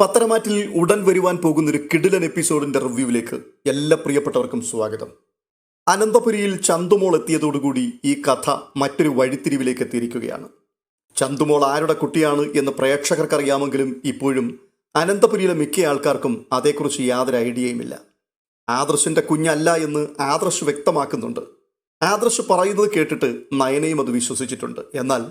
പത്തരമാറ്റിൽ ഉടൻ വരുവാൻ പോകുന്ന ഒരു കിടിലൻ എപ്പിസോഡിന്റെ റിവ്യൂവിലേക്ക് എല്ലാ പ്രിയപ്പെട്ടവർക്കും സ്വാഗതം. അനന്തപുരിയിൽ ചന്തുമോൾ എത്തിയതോടുകൂടി ഈ കഥ മറ്റൊരു വഴിത്തിരിവിലേക്ക് എത്തിയിരിക്കുകയാണ്. ചന്തുമോൾ ആരുടെ കുട്ടിയാണ് എന്ന് പ്രേക്ഷകർക്കറിയാമെങ്കിലും ഇപ്പോഴും അനന്തപുരിയിലെ മിക്ക ആൾക്കാർക്കും അതേക്കുറിച്ച് യാതൊരു ഐഡിയയുമില്ല. ആദർശിന്റെ കുഞ്ഞല്ല എന്ന് ആദർശ് വ്യക്തമാക്കുന്നുണ്ട്. ആദർശ് പറയുന്നത് കേട്ടിട്ട് നയനയും അത് വിശ്വസിച്ചിട്ടുണ്ട്. എന്നാൽ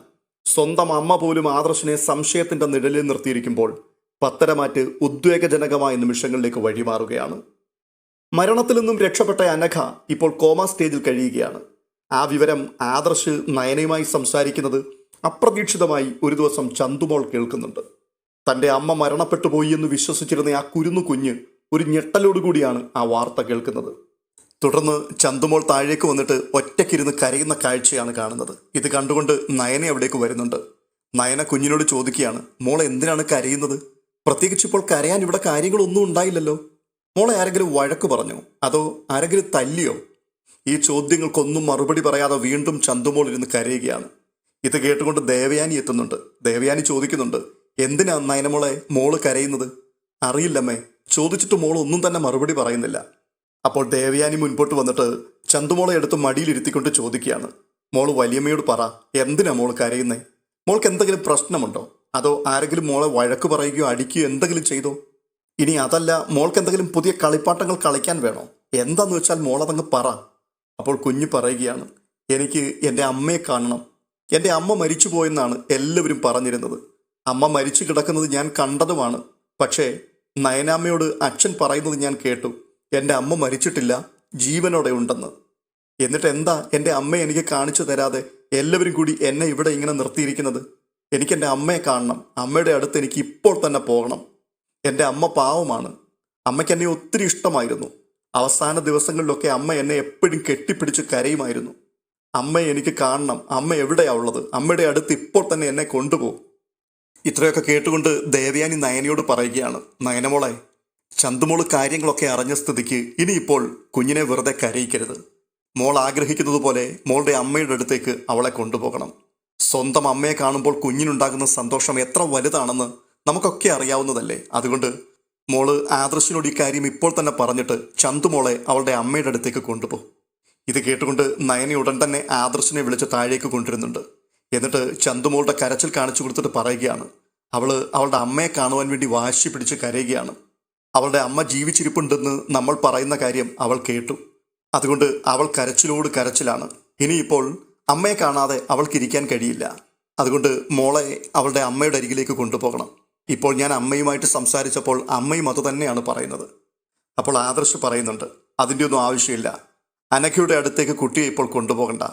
സ്വന്തം അമ്മ പോലും ആദർശിനെ സംശയത്തിന്റെ നിഴലിൽ നിർത്തിയിരിക്കുമ്പോൾ പത്തരമാറ്റ് ഉദ്വേഗജനകമായ നിമിഷങ്ങളിലേക്ക് വഴിമാറുകയാണ്. മരണത്തിൽ നിന്നും രക്ഷപ്പെട്ട അനഘ ഇപ്പോൾ കോമ സ്റ്റേജിൽ കഴിയുകയാണ്. ആ വിവരം ആദർശ് നയനയുമായി സംസാരിക്കുന്നത് അപ്രതീക്ഷിതമായി ഒരു ദിവസം ചന്തുമോൾ കേൾക്കുന്നുണ്ട്. തന്റെ അമ്മ മരണപ്പെട്ടു പോയി എന്ന് വിശ്വസിച്ചിരുന്ന ആ കുരുന്നു കുഞ്ഞ് ഒരു ഞെട്ടലോടുകൂടിയാണ് ആ വാർത്ത കേൾക്കുന്നത്. തുടർന്ന് ചന്തുമോൾ താഴേക്ക് വന്നിട്ട് ഒറ്റയ്ക്കിരുന്ന് കരയുന്ന കാഴ്ചയാണ് കാണുന്നത്. ഇത് കണ്ടുകൊണ്ട് നയന അവിടേക്ക് വരുന്നുണ്ട്. നയന കുഞ്ഞിനോട് ചോദിക്കുകയാണ് മോൾ എന്തിനാണ് കരയുന്നത്? പ്രത്യേകിച്ച് ഇപ്പോൾ കരയാൻ ഇവിടെ കാര്യങ്ങളൊന്നും ഉണ്ടായില്ലല്ലോ. മോളെ ആരെങ്കിലും വഴക്ക് പറഞ്ഞു? അതോ ആരെങ്കിലും തല്ലിയോ? ഈ ചോദ്യങ്ങൾക്കൊന്നും മറുപടി പറയാതെ വീണ്ടും ചന്തുമോൾ ഇരുന്ന് കരയുകയാണ്. ഇത് കേട്ടുകൊണ്ട് ദേവയാനി എത്തുന്നുണ്ട്. ദേവയാനി ചോദിക്കുന്നുണ്ട് എന്തിനാ നയനമോളെ മോൾ കരയുന്നത്? അറിയില്ലമ്മേ ചോദിച്ചിട്ട് മോൾ ഒന്നും തന്നെ മറുപടി പറയുന്നില്ല. അപ്പോൾ ദേവയാനി മുൻപോട്ട് വന്നിട്ട് ചന്തുമോളെ എടുത്ത് മടിയിലിരുത്തിക്കൊണ്ട് ചോദിക്കുകയാണ്. മോൾ വലിയമ്മയോട് പറ എന്തിനാ മോൾ കരയുന്നേ? മോൾക്ക് എന്തെങ്കിലും പ്രശ്നമുണ്ടോ? അതോ ആരെങ്കിലും മോളെ വഴക്ക് പറയുകയോ അടിക്കുകയോ എന്തെങ്കിലും ചെയ്തോ? ഇനി അതല്ല മോൾക്ക് എന്തെങ്കിലും പുതിയ കളിപ്പാട്ടങ്ങൾ കളിക്കാൻ വേണോ? എന്താന്ന് വെച്ചാൽ മോളതങ്ങ് പറ. അപ്പോൾ കുഞ്ഞ് പറയുകയാണ് എനിക്ക് എന്റെ അമ്മയെ കാണണം. എന്റെ അമ്മ മരിച്ചു പോയെന്നാണ് എല്ലാവരും പറഞ്ഞിരുന്നത്. അമ്മ മരിച്ചു കിടക്കുന്നത് ഞാൻ കണ്ടതുമാണ്. പക്ഷേ നയനാമ്മയോട് അച്ഛൻ പറയുന്നത് ഞാൻ കേട്ടു. എന്റെ അമ്മ മരിച്ചിട്ടില്ല ജീവനോടെ ഉണ്ടെന്ന്. എന്നിട്ട് എന്താ എന്റെ അമ്മയെ എനിക്ക് കാണിച്ചു തരാതെ എല്ലാവരും കൂടി എന്നെ ഇവിടെ ഇങ്ങനെ നിർത്തിയിരിക്കുന്നത്? എനിക്ക് എന്റെ അമ്മയെ കാണണം. അമ്മയുടെ അടുത്ത് എനിക്ക് ഇപ്പോൾ തന്നെ പോകണം. എന്റെ അമ്മ പാവമാണ്. അമ്മയ്ക്ക് എന്നെ ഒത്തിരി ഇഷ്ടമായിരുന്നു. അവസാന ദിവസങ്ങളിലൊക്കെ അമ്മ എന്നെ എപ്പോഴും കെട്ടിപ്പിടിച്ച് കരയുമായിരുന്നു. അമ്മയെ എനിക്ക് കാണണം. അമ്മ എവിടെയാ ഉള്ളത്? അമ്മയുടെ അടുത്ത് ഇപ്പോൾ തന്നെ എന്നെ കൊണ്ടുപോകും. ഇത്രയൊക്കെ കേട്ടുകൊണ്ട് ദേവയാനി നയനയോട് പറയുകയാണ്. നയനമോളെ ചന്തുമോൾ കാര്യങ്ങളൊക്കെ അറിഞ്ഞ സ്ഥിതിക്ക് ഇനിയിപ്പോൾ കുഞ്ഞിനെ വെറുതെ കരയിക്കരുത്. മോൾ ആഗ്രഹിക്കുന്നത് പോലെ മോളുടെ അമ്മയുടെ അടുത്തേക്ക് അവളെ കൊണ്ടുപോകണം. സ്വന്തം അമ്മയെ കാണുമ്പോൾ കുഞ്ഞിനുണ്ടാകുന്ന സന്തോഷം എത്ര വലുതാണെന്ന് നമുക്കൊക്കെ അറിയാവുന്നതല്ലേ? അതുകൊണ്ട് മോൾ ആദർശിനോട് ഇക്കാര്യം കാര്യം ഇപ്പോൾ തന്നെ പറഞ്ഞിട്ട് ചന്തുമോളെ അവളുടെ അമ്മയുടെ അടുത്തേക്ക് കൊണ്ടുപോകും ഇത് കേട്ടുകൊണ്ട് നയനി ഉടൻ തന്നെ ആദർശിനെ വിളിച്ച് താഴേക്ക് കൊണ്ടുവരുന്നുണ്ട്. എന്നിട്ട് ചന്തുമോളുടെ കരച്ചിൽ കാണിച്ചു കൊടുത്തിട്ട് പറയുകയാണ്. അവൾ അവളുടെ അമ്മയെ കാണുവാൻ വേണ്ടി വാശി പിടിച്ച് കരയുകയാണ്. അവളുടെ അമ്മ ജീവിച്ചിരിപ്പുണ്ടെന്ന് നമ്മൾ പറയുന്ന കാര്യം അവൾ കേട്ടു. അതുകൊണ്ട് അവൾ കരച്ചിലോട് കരച്ചിലാണ്. ഇനിയിപ്പോൾ അമ്മയെ കാണാതെ അവൾക്കിരിക്കാൻ കഴിയില്ല. അതുകൊണ്ട് മോളെ അവളുടെ അമ്മയുടെ അരികിലേക്ക് കൊണ്ടുപോകണം. ഇപ്പോൾ ഞാൻ അമ്മയുമായിട്ട് സംസാരിച്ചപ്പോൾ അമ്മയും അത് തന്നെയാണ് പറയുന്നത്. അപ്പോൾ ആദർശ് പറയുന്നുണ്ട് അതിന്റെ ഒന്നും ആവശ്യമില്ല. അനഘയുടെ അടുത്തേക്ക് കുട്ടിയെ ഇപ്പോൾ കൊണ്ടുപോകണ്ട.